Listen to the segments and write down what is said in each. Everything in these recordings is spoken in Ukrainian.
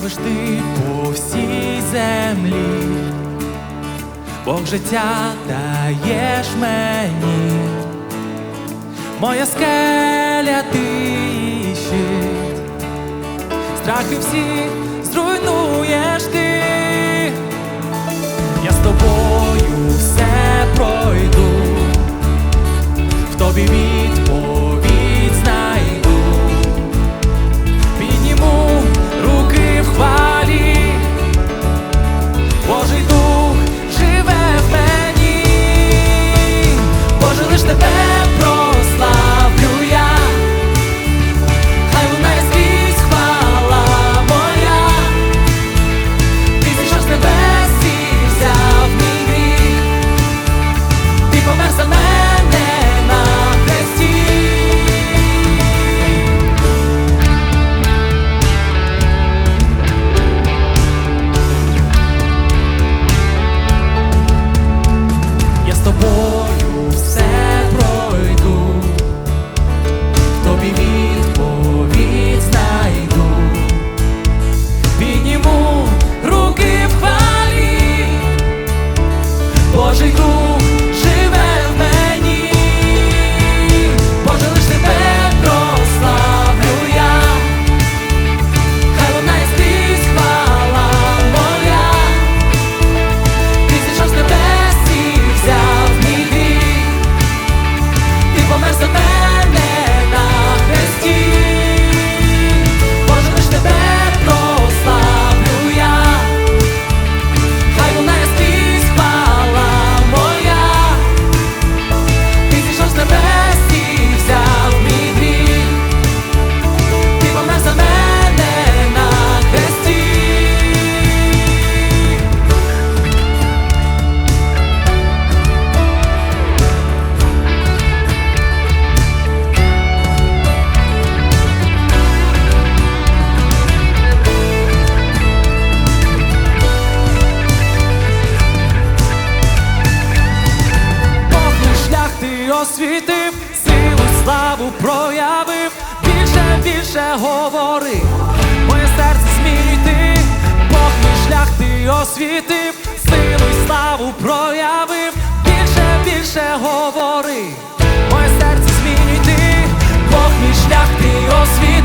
завжди по всій землі, Бог життя даєш мені, моя скеля ти щит, страхи всіх. освітив, силу, славу проявив, більше, більше говори, моє серце змій ти, Бог мій шлях ти освітив, силу і славу проявив, більше, більше говори, моє серце змій ти, Бог мій шлях ти освітив.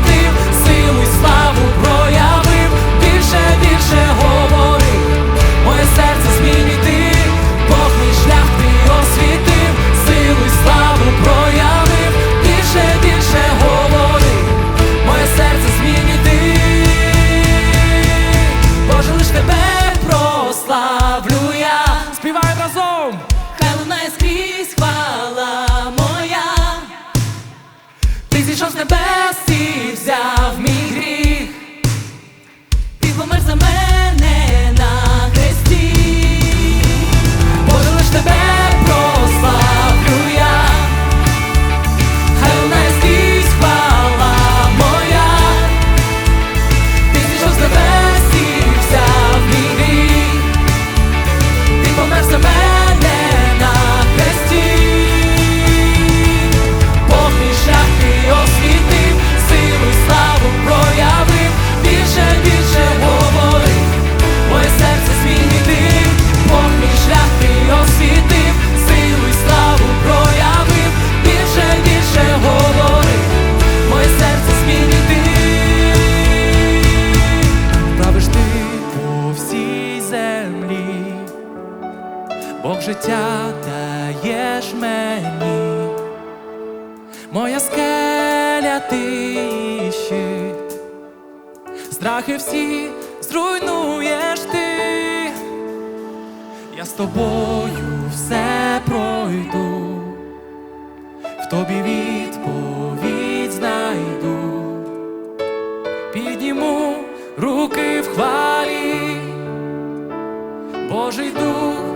скрізь хвала моя, ти зійшов з небес і Бог життя даєш мені, моя скеля ти щит, страхи всі зруйнуєш ти, я з тобою все пройду, в тобі відповідь знайду, підніму руки в хвалі, Божий дух.